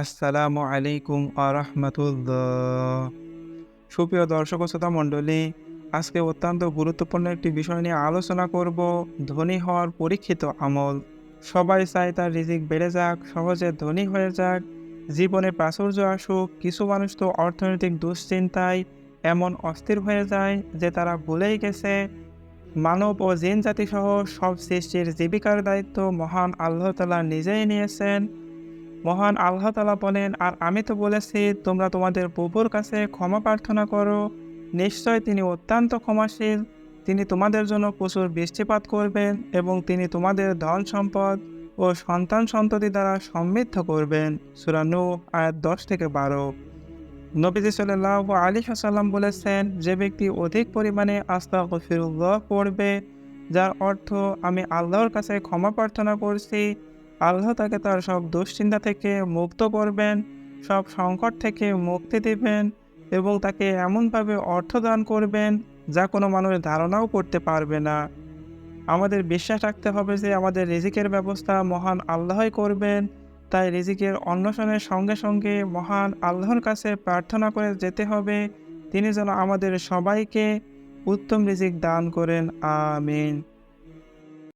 আসসালামু আলাইকুম আরহামতুল্লাহ। সুপ্রিয় দর্শক শ্রোতা মণ্ডলী, আজকে অত্যন্ত গুরুত্বপূর্ণ একটি বিষয় নিয়ে আলোচনা করব, ধনী হওয়ার পরীক্ষিত আমল। সবাই চায় তার রিজিক বেড়ে যাক, সহজে ধনী হয়ে যাক, জীবনে প্রাচুর্য আসুক, কিছু মানুষ তো অর্থনৈতিক দুশ্চিন্তায় এমন অস্থির হয়ে যায় যে তারা ভুলেই গেছে। মানব ও জিন জাতি সহ সব সৃষ্টির জীবিকার দায়িত্ব মহান আল্লাহ তালা নিজেই নিয়েছেন। মহান আল্লাহ তালা বলেন, আর আমি তো বলেছি, তোমরা তোমাদের প্রভুর কাছে ক্ষমা প্রার্থনা করো। নিশ্চয় তিনি অত্যন্ত ক্ষমাশীল। তিনি তোমাদের জন্য প্রচুর বৃষ্টিপাত করবেন এবং তিনি তোমাদের ধন সম্পদ ও সন্তান সন্ততি দ্বারা সমৃদ্ধ করবেন। সুরানু আয়াত দশ থেকে বারো। নবীজি সাল্লাহ আলী হাসাল্লাম বলেছেন, যে ব্যক্তি অধিক পরিমাণে আস্তা ফিরুল্লাহ পড়বে, যার অর্থ আমি আল্লাহর কাছে ক্ষমা প্রার্থনা করছি আল্লাহ তাকে তার সব দুশ্চিন্তা থেকে মুক্ত করবেন, সব সংকট থেকে মুক্তি দেবেন এবং তাকে এমনভাবে অর্থ দান করবেন যা কোনো মানুষ ধারণাও করতে পারবে না। আমাদের বিশ্বাস রাখতে হবে যে আমাদের রিজিকের ব্যবস্থা মহান আল্লাহই করবেন, তাই রিজিকের অন্বেষণের সঙ্গে সঙ্গে মহান আল্লাহর কাছে প্রার্থনা করে যেতে হবে। তিনি যেন আমাদের সবাইকে উত্তম রিজিক দান করেন, আমিন।